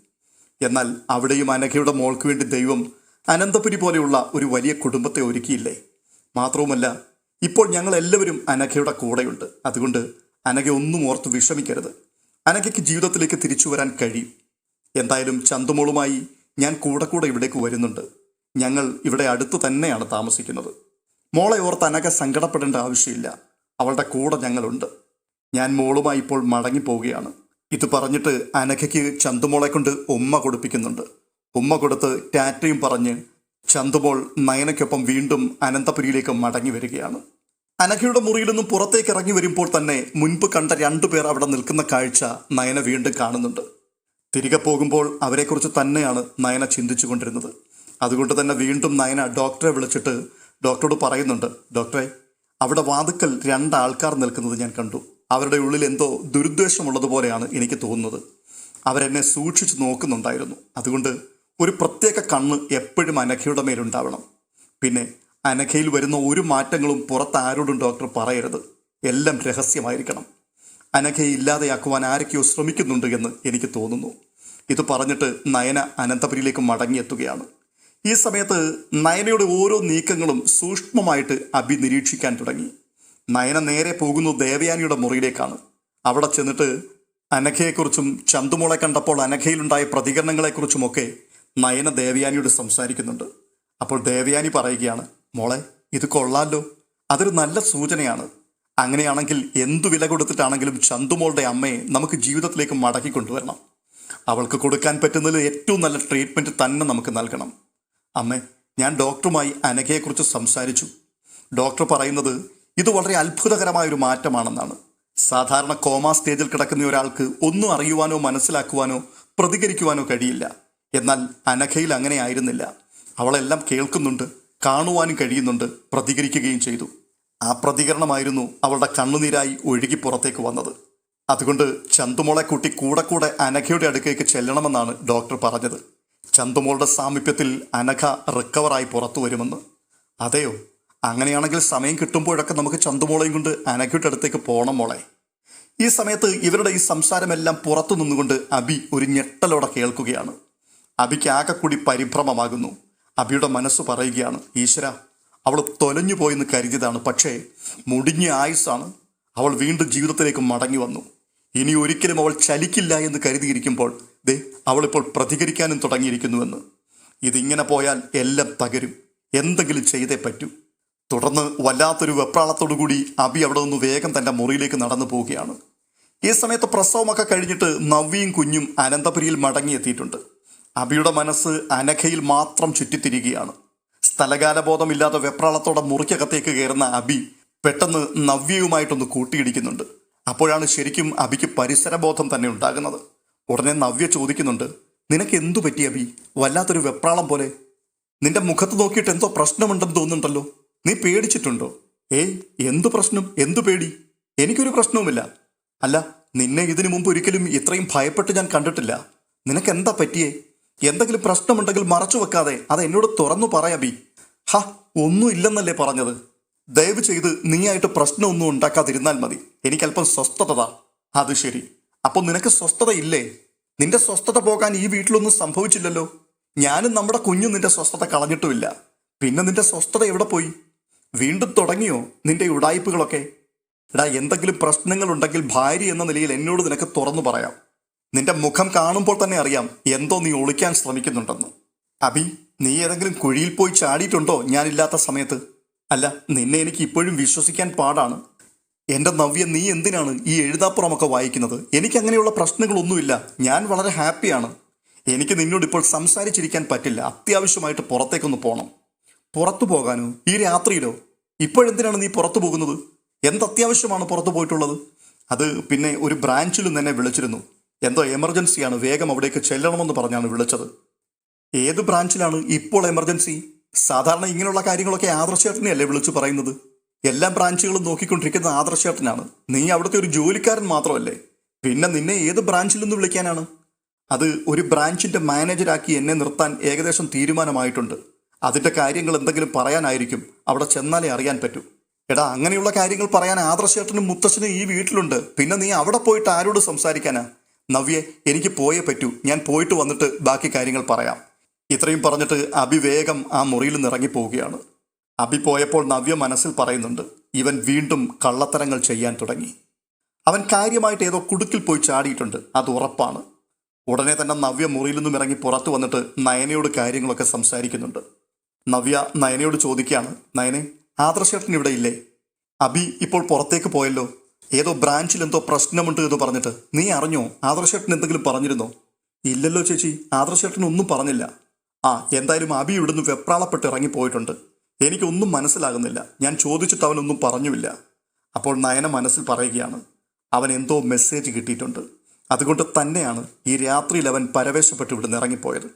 എന്നാൽ അവിടെയും അനഘയുടെ മോൾക്ക് വേണ്ടി ദൈവം അനന്തപുരി പോലെയുള്ള ഒരു വലിയ കുടുംബത്തെ ഒരുക്കിയില്ലേ? മാത്രവുമല്ല ഇപ്പോൾ ഞങ്ങൾ എല്ലാവരും അനഘയുടെ കൂടെയുണ്ട്. അതുകൊണ്ട് അനഘ ഒന്നും ഓർത്ത് വിഷമിക്കരുത്. അനഘയ്ക്ക് ജീവിതത്തിലേക്ക് തിരിച്ചു വരാൻ കഴിയും. എന്തായാലും ചന്തുമോളുമായി ഞാൻ കൂടെ കൂടെ ഇവിടേക്ക് വരുന്നുണ്ട്. ഞങ്ങൾ ഇവിടെ അടുത്ത് തന്നെയാണ് താമസിക്കുന്നത്. മോളെ ഓർത്ത് അനക സങ്കടപ്പെടേണ്ട ആവശ്യമില്ല. അവളുടെ കൂടെ ഞങ്ങളുണ്ട്. ഞാൻ മോളുമായി ഇപ്പോൾ മടങ്ങിപ്പോവുകയാണ്. ഇത് പറഞ്ഞിട്ട് അനഘയ്ക്ക് ചന്തുമോളെ കൊണ്ട് ഉമ്മ കൊടുപ്പിക്കുന്നുണ്ട്. ഉമ്മ കൊടുത്ത് ടാറ്റയും പറഞ്ഞ് ചന്തുമോൾ നയനയ്ക്കൊപ്പം വീണ്ടും അനന്തപുരിയിലേക്ക് മടങ്ങി വരികയാണ്. അനഘയുടെ മുറിയിൽ നിന്നും പുറത്തേക്ക് ഇറങ്ങി വരുമ്പോൾ തന്നെ മുൻപ് കണ്ട രണ്ടുപേർ അവിടെ നിൽക്കുന്ന കാഴ്ച നയന വീണ്ടും കാണുന്നുണ്ട്. തിരികെ പോകുമ്പോൾ അവരെക്കുറിച്ച് തന്നെയാണ് നയന ചിന്തിച്ചു കൊണ്ടിരുന്നത് അതുകൊണ്ട് തന്നെ വീണ്ടും നയന ഡോക്ടറെ വിളിച്ചിട്ട് ഡോക്ടറോട് പറയുന്നുണ്ട് ഡോക്ടറെ അവിടെ വാതുക്കൽ രണ്ടാൾക്കാർ നിൽക്കുന്നത് ഞാൻ കണ്ടു. അവരുടെ ഉള്ളിൽ എന്തോ ദുരുദ്ദേശമുള്ളതുപോലെയാണ് എനിക്ക് തോന്നുന്നത്. അവരെന്നെ സൂക്ഷിച്ചു നോക്കുന്നുണ്ടായിരുന്നു. അതുകൊണ്ട് ഒരു പ്രത്യേക കണ്ണ് എപ്പോഴും അനഘയുടെ മേലുണ്ടാവണം. പിന്നെ അനഘയിൽ വരുന്ന ഒരു മാറ്റങ്ങളും പുറത്താരോടും ഡോക്ടർ പറയരുത്. എല്ലാം രഹസ്യമായിരിക്കണം. അനഘയെ ഇല്ലാതെയാക്കുവാൻ ആരൊക്കെയോ ശ്രമിക്കുന്നുണ്ട് എന്ന് എനിക്ക് തോന്നുന്നു. ഇത് പറഞ്ഞിട്ട് നയന അനന്തപുരിയിലേക്ക് മടങ്ങിയെത്തുകയാണ്. ഈ സമയത്ത് നയനയുടെ ഓരോ നീക്കങ്ങളും സൂക്ഷ്മമായിട്ട് അഭി നിരീക്ഷിക്കാൻ തുടങ്ങി. നയന നേരെ പോകുന്നു ദേവയാനിയുടെ മുറിയിലേക്കാണ്. അവിടെ ചെന്നിട്ട് അനഘയെക്കുറിച്ചും ചന്തുമോളെ കണ്ടപ്പോൾ അനഘയിലുണ്ടായ പ്രതികരണങ്ങളെക്കുറിച്ചുമൊക്കെ നയന ദേവയാനിയോട് സംസാരിക്കുന്നുണ്ട്. അപ്പോൾ ദേവയാനി പറയുകയാണ് മോളെ ഇത് കൊള്ളാലോ. അതൊരു നല്ല സൂചനയാണ്. അങ്ങനെയാണെങ്കിൽ എന്തു വില കൊടുത്തിട്ടാണെങ്കിലും ചന്തുമോളുടെ അമ്മയെ നമുക്ക് ജീവിതത്തിലേക്ക് മടക്കി കൊണ്ടുവരണം. അവൾക്ക് കൊടുക്കാൻ പറ്റുന്നതിൽ ഏറ്റവും നല്ല ട്രീറ്റ്മെന്റ് തന്നെ നമുക്ക് നൽകണം. അമ്മേ ഞാൻ ഡോക്ടറുമായി അനഘയെക്കുറിച്ച് സംസാരിച്ചു. ഡോക്ടർ പറയുന്നത് ഇത് വളരെ അത്ഭുതകരമായ ഒരു മാറ്റമാണെന്നാണ്. സാധാരണ കോമ സ്റ്റേജിൽ കിടക്കുന്ന ഒരാൾക്ക് ഒന്നും അറിയുവാനോ മനസ്സിലാക്കുവാനോ പ്രതികരിക്കുവാനോ കഴിയില്ല. എന്നാൽ അനഘയിൽ അങ്ങനെ ആയിരുന്നില്ല. അവളെല്ലാം കേൾക്കുന്നുണ്ട് കാണുവാനും കഴിയുന്നുണ്ട് പ്രതികരിക്കുകയും ചെയ്തു. ആ പ്രതികരണമായിരുന്നു അവളുടെ കണ്ണുനീരായി ഒഴുകി പുറത്തേക്ക് വന്നത്. അതുകൊണ്ട് ചന്തുമോളെ കൂട്ടി കൂടെ കൂടെ അനഘയുടെ അടുക്കേക്ക് ചെല്ലണമെന്നാണ് ഡോക്ടർ പറഞ്ഞത്. ചന്തുമോളുടെ സാമീപ്യത്തിൽ അനഘ റിക്കവറായി പുറത്തു വരുമെന്ന്. അതെയോ? അങ്ങനെയാണെങ്കിൽ സമയം കിട്ടുമ്പോഴൊക്കെ നമുക്ക് ചന്തുമോളെയും കൊണ്ട് അനഘയുടെ അടുത്തേക്ക് പോകണം മോളെ. ഈ സമയത്ത് ഇവരുടെ ഈ സംസാരമെല്ലാം പുറത്തു നിന്നുകൊണ്ട് അബി ഒരു ഞെട്ടലോടെ കേൾക്കുകയാണ്. അബിക്ക് ആകെ കൂടി പരിഭ്രമമാകുന്നു. അബിയുടെ മനസ്സ് പറയുകയാണ് ഈശ്വര അവൾ തൊലഞ്ഞു പോയെന്ന് കരുതിയതാണ്. പക്ഷേ മുടിഞ്ഞ ആയുസ്സാണ് അവൾ വീണ്ടും ജീവിതത്തിലേക്ക് മടങ്ങി വന്നു. ഇനി ഒരിക്കലും അവൾ ചലിക്കില്ല എന്ന് കരുതിയിരിക്കുമ്പോൾ ദേ അവളിപ്പോൾ പ്രതികരിക്കാനും തുടങ്ങിയിരിക്കുന്നുവെന്ന്. ഇതിങ്ങനെ പോയാൽ എല്ലാം തകരും. എന്തെങ്കിലും ചെയ്തേ പറ്റൂ. തുടർന്ന് വല്ലാത്തൊരു വെപ്രാളത്തോടുകൂടി അബി അവിടെ നിന്ന് വേഗം തന്റെ മുറിയിലേക്ക് നടന്നു പോവുകയാണ്. ഈ സമയത്ത് പ്രസവമൊക്കെ കഴിഞ്ഞിട്ട് നവ്യയും കുഞ്ഞും അനന്തപുരിയിൽ മടങ്ങിയെത്തിയിട്ടുണ്ട്. അബിയുടെ മനസ്സ് അനഘയിൽ മാത്രം ചുറ്റിത്തിരിക്കുകയാണ് സ്ഥലകാലബോധമില്ലാതെ വെപ്രാളത്തോടെ മുറിക്കകത്തേക്ക് കയറുന്ന അബി പെട്ടെന്ന് നവ്യയുമായിട്ടൊന്ന് കൂട്ടിയിടിക്കുന്നുണ്ട്. അപ്പോഴാണ് ശരിക്കും അബിക്ക് പരിസരബോധം തന്നെ ഉണ്ടാകുന്നത്. ഉടനെ നവ്യ ചോദിക്കുന്നുണ്ട് നിനക്ക് എന്തു പറ്റി അബി? വല്ലാത്തൊരു വെപ്രാളം പോലെ. നിന്റെ മുഖത്ത് നോക്കിയിട്ട് എന്തോ പ്രശ്നമുണ്ടെന്ന് തോന്നുന്നുണ്ടല്ലോ. നീ പേടിച്ചിട്ടുണ്ടോ? ഏയ് എന്തു പ്രശ്നം? എന്തു പേടി? എനിക്കൊരു പ്രശ്നവുമില്ല. അല്ല നിന്നെ ഇതിനു മുമ്പ് ഒരിക്കലും ഇത്രയും ഭയപ്പെട്ട് ഞാൻ കണ്ടിട്ടില്ല. നിനക്ക് എന്താ പറ്റിയേ? എന്തെങ്കിലും പ്രശ്നമുണ്ടെങ്കിൽ മറച്ചു വെക്കാതെ അത് എന്നോട് തുറന്നു പറയാബി ഹ ഒന്നുമില്ലെന്നല്ലേ പറഞ്ഞത്? ദയവ് ചെയ്ത് നീയായിട്ട് പ്രശ്നമൊന്നും ഉണ്ടാക്കാതിരുന്നാൽ മതി. എനിക്കല്പം സ്വസ്ഥത. അത് ശരി. അപ്പോൾ നിനക്ക് സ്വസ്ഥത ഇല്ലേ? നിന്റെ സ്വസ്ഥത പോകാൻ ഈ വീട്ടിലൊന്നും സംഭവിച്ചില്ലല്ലോ. ഞാനും നമ്മുടെ കുഞ്ഞും നിന്റെ സ്വസ്ഥത കളഞ്ഞിട്ടുമില്ല. പിന്നെ നിന്റെ സ്വസ്ഥത എവിടെ പോയി? വീണ്ടും തുടങ്ങിയോ നിന്റെ ഉടായ്പകളൊക്കെ എടാ എന്തെങ്കിലും പ്രശ്നങ്ങളുണ്ടെങ്കിൽ ഭാര്യ എന്ന നിലയിൽ എന്നോട് നിനക്ക് തുറന്നു പറയാം. നിന്റെ മുഖം കാണുമ്പോൾ തന്നെ അറിയാം എന്തോ നീ ഒളിക്കാൻ ശ്രമിക്കുന്നുണ്ടെന്ന്. അബി നീ ഏതെങ്കിലും കുഴിയിൽ പോയി ചാടിയിട്ടുണ്ടോ? ഞാനില്ലാത്ത സമയത്ത്. അല്ല നിന്നെ എനിക്ക് ഇപ്പോഴും വിശ്വസിക്കാൻ പാടാണ്. എന്റെ നവ്യ നീ എന്തിനാണ് ഈ എഴുതാപ്പുറമൊക്കെ വായിക്കുന്നത്? എനിക്ക് അങ്ങനെയുള്ള പ്രശ്നങ്ങളൊന്നുമില്ല. ഞാൻ വളരെ ഹാപ്പിയാണ്. എനിക്ക് നിന്നോട് ഇപ്പോൾ സംസാരിച്ചിരിക്കാൻ പറ്റില്ല. അത്യാവശ്യമായിട്ട് പുറത്തേക്കൊന്ന് പോകണം പുറത്തു പോകാനോ? ഈ രാത്രിയിലോ? ഇപ്പോഴെന്തിനാണ് നീ പുറത്തു പോകുന്നത്? എന്ത് അത്യാവശ്യമാണ് പുറത്തു പോയിട്ടുള്ളത്? അത് പിന്നെ ഒരു ബ്രാഞ്ചിലും തന്നെ വിളിച്ചിരുന്നു. എന്തോ എമർജൻസിയാണ്. വേഗം അവിടേക്ക് ചെല്ലണമെന്ന് പറഞ്ഞാണ് വിളിച്ചത്. ഏത് ബ്രാഞ്ചിലാണ് ഇപ്പോൾ എമർജൻസി? സാധാരണ ഇങ്ങനെയുള്ള കാര്യങ്ങളൊക്കെ ആദർശേട്ടനെയല്ലേ വിളിച്ചു പറയുന്നത്? എല്ലാ ബ്രാഞ്ചുകളും നോക്കിക്കൊണ്ടിരിക്കുന്ന ആദർശേട്ടനാണ് നീ അവിടുത്തെ ഒരു ജോലിക്കാരൻ മാത്രമല്ലേ? പിന്നെ നിന്നെ ഏത് ബ്രാഞ്ചിൽ നിന്ന് വിളിക്കാനാണ്? അത് ഒരു ബ്രാഞ്ചിന്റെ മാനേജരാക്കി എന്നെ നിർത്താൻ ഏകദേശം തീരുമാനമായിട്ടുണ്ട്. അതിന്റെ കാര്യങ്ങൾ എന്തെങ്കിലും പറയാനായിരിക്കും. അവിടെ ചെന്നാലേ അറിയാൻ പറ്റൂ. എടാ അങ്ങനെയുള്ള കാര്യങ്ങൾ പറയാൻ ആദർശേട്ടനും മുത്തശ്ശനും ഈ വീട്ടിലുണ്ട്. പിന്നെ നീ അവിടെ പോയിട്ട് ആരോട് സംസാരിക്കാനാ? നവ്യെ എനിക്ക് പോയേ പറ്റൂ. ഞാൻ പോയിട്ട് വന്നിട്ട് ബാക്കി കാര്യങ്ങൾ പറയാം. ഇത്രയും പറഞ്ഞിട്ട് അഭിവേഗം ആ മുറിയിൽ നിറങ്ങിപ്പോവുകയാണ് അഭി പോയപ്പോൾ നവ്യ മനസ്സിൽ പറയുന്നുണ്ട് ഇവൻ വീണ്ടും കള്ളത്തരങ്ങൾ ചെയ്യാൻ തുടങ്ങി. അവൻ കാര്യമായിട്ട് ഏതോ കുടുക്കിൽ പോയി ചാടിയിട്ടുണ്ട് അത് ഉറപ്പാണ്. ഉടനെ തന്നെ നവ്യ മുറിയിൽ നിന്നും ഇറങ്ങി പുറത്തു വന്നിട്ട് നയനയോട് കാര്യങ്ങളൊക്കെ സംസാരിക്കുന്നുണ്ട്. നവ്യ നയനയോട് ചോദിക്കുകയാണ് നയനെ ആദർശേട്ടൻ ഇവിടെ ഇല്ലേ? അബി ഇപ്പോൾ പുറത്തേക്ക് പോയല്ലോ. ഏതോ ബ്രാഞ്ചിൽ എന്തോ പ്രശ്നമുണ്ട് എന്ന് പറഞ്ഞിട്ട് നീ അറിഞ്ഞോ? ആദർശേട്ടൻ എന്തെങ്കിലും പറഞ്ഞിരുന്നോ? ഇല്ലല്ലോ ചേച്ചി ആദർശേട്ടൻ ഒന്നും പറഞ്ഞില്ല. ആ എന്തായാലും അബി ഇവിടുന്ന് വെപ്രാളപ്പെട്ട് ഇറങ്ങിപ്പോയിട്ടുണ്ട്. എനിക്കൊന്നും മനസ്സിലാകുന്നില്ല. ഞാൻ ചോദിച്ചിട്ട് അവനൊന്നും പറഞ്ഞുമില്ല. അപ്പോൾ നയന മനസ്സിൽ പറയുകയാണ് അവൻ എന്തോ മെസ്സേജ് കിട്ടിയിട്ടുണ്ട്. അതുകൊണ്ട് തന്നെയാണ് ഈ രാത്രിയിൽ അവൻ പരവേശപ്പെട്ട് ഇവിടുന്ന് ഇറങ്ങിപ്പോയത്.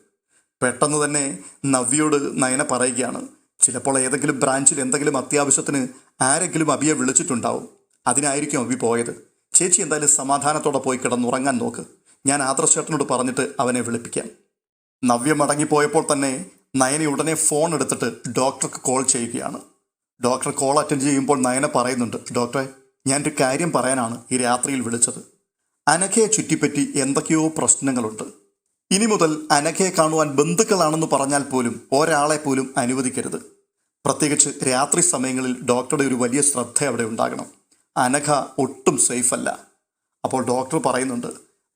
പെട്ടെന്ന് തന്നെ നവ്യയോട് നയന പറയുകയാണ് ചിലപ്പോൾ ഏതെങ്കിലും ബ്രാഞ്ചിൽ എന്തെങ്കിലും അത്യാവശ്യത്തിന് ആരെങ്കിലും അബിയെ വിളിച്ചിട്ടുണ്ടാവും. അതിനായിരിക്കും അബി പോയത്. ചേച്ചി എന്തായാലും സമാധാനത്തോടെ പോയി കിടന്നുറങ്ങാൻ നോക്ക്. ഞാൻ ആദർശേട്ടനോട് പറഞ്ഞിട്ട് അവനെ വിളിപ്പിക്കാം. നവ്യ മടങ്ങിപ്പോയപ്പോൾ തന്നെ നയന ഉടനെ ഫോൺ എടുത്തിട്ട് ഡോക്ടർക്ക് കോൾ ചെയ്യുകയാണ്. ഡോക്ടർ കോൾ അറ്റൻഡ് ചെയ്യുമ്പോൾ നയന പറയുന്നുണ്ട് ഡോക്ടറെ ഞാനൊരു കാര്യം പറയാനാണ് ഈ രാത്രിയിൽ വിളിച്ചത്. അനഘയെ ചുറ്റിപ്പറ്റി എന്തൊക്കെയോ പ്രശ്നങ്ങളുണ്ട്. ഇനി മുതൽ അനഘയെ കാണുവാൻ ബന്ധുക്കളാണെന്ന് പറഞ്ഞാൽ പോലും ഒരാളെ പോലും അനുവദിക്കരുത്. പ്രത്യേകിച്ച് രാത്രി സമയങ്ങളിൽ ഡോക്ടറുടെ ഒരു വലിയ ശ്രദ്ധ അവിടെ ഉണ്ടാകണം. അനഘ ഒട്ടും സേഫ് അല്ല. അപ്പോൾ ഡോക്ടർ പറയുന്നുണ്ട്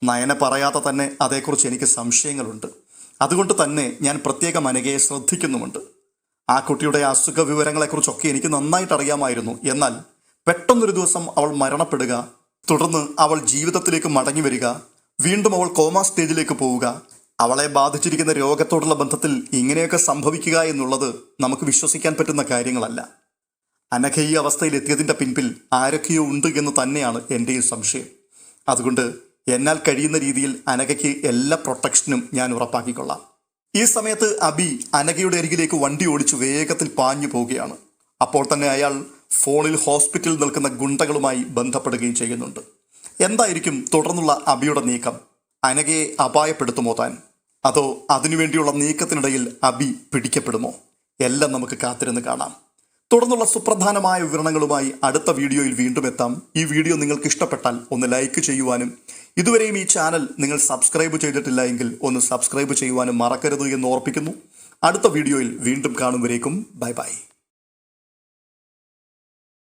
നയന പറയാതെ തന്നെ അതേക്കുറിച്ച് എനിക്ക് സംശയങ്ങളുണ്ട്. അതുകൊണ്ട് തന്നെ ഞാൻ പ്രത്യേകം അനഘയെ ശ്രദ്ധിക്കുന്നുമുണ്ട്. ആ കുട്ടിയുടെ അസുഖ വിവരങ്ങളെക്കുറിച്ചൊക്കെ എനിക്ക് നന്നായിട്ട് അറിയാമായിരുന്നു എന്നാൽ പെട്ടെന്നൊരു ദിവസം അവൾ മരണപ്പെടുക തുടർന്ന് അവൾ ജീവിതത്തിലേക്ക് മടങ്ങി വരിക വീണ്ടും അവൾ കോമ സ്റ്റേജിലേക്ക് പോവുക അവളെ ബാധിച്ചിരിക്കുന്ന രോഗത്തോടുള്ള ബന്ധത്തിൽ ഇങ്ങനെയൊക്കെ സംഭവിക്കുക എന്നുള്ളത് നമുക്ക് വിശ്വസിക്കാൻ പറ്റുന്ന കാര്യങ്ങളല്ല. അനഘ ഈ അവസ്ഥയിൽ എത്തിയതിന്റെ പിൻപിൽ ആരൊക്കെയോ ഉണ്ട് എന്ന് തന്നെയാണ് എന്റെയും സംശയം. അതുകൊണ്ട് എന്നാൽ കഴിയുന്ന രീതിയിൽ അനഘയ്ക്ക് എല്ലാ പ്രൊട്ടക്ഷനും ഞാൻ ഉറപ്പാക്കിക്കൊള്ളാം. ഈ സമയത്ത് അബി അനഘയുടെ അരികിലേക്ക് വണ്ടി ഓടിച്ച് വേഗത്തിൽ പാഞ്ഞു പോവുകയാണ്. അപ്പോൾ തന്നെ അയാൾ ഫോണിൽ ഹോസ്പിറ്റലിൽ നിൽക്കുന്ന ഗുണ്ടകളുമായി ബന്ധപ്പെടുകയും ചെയ്യുന്നുണ്ട്. എന്തായിരിക്കും തുടർന്നുള്ള അബിയുടെ നീക്കം? അനഘയെ അപായപ്പെടുത്തുമോ താൻ? അതോ അതിനുവേണ്ടിയുള്ള നീക്കത്തിനിടയിൽ അബി പിടിക്കപ്പെടുമോ? എല്ലാം നമുക്ക് കാത്തിരുന്ന് കാണാം. തുടർന്നുള്ള സുപ്രധാനമായ വിവരണങ്ങളുമായി അടുത്ത വീഡിയോയിൽ വീണ്ടും എത്താം. ഈ വീഡിയോ നിങ്ങൾക്ക് ഇഷ്ടപ്പെട്ടാൽ ഒന്ന് ലൈക്ക് ചെയ്യുവാനും ഇതുവരെയും ഈ ചാനൽ നിങ്ങൾ സബ്സ്ക്രൈബ് ചെയ്തിട്ടില്ല എങ്കിൽ ഒന്ന് സബ്സ്ക്രൈബ് ചെയ്യുവാനും മറക്കരുത് എന്ന് ഓർപ്പിക്കുന്നു. അടുത്ത വീഡിയോയിൽ വീണ്ടും കാണും ബൈ ബൈ.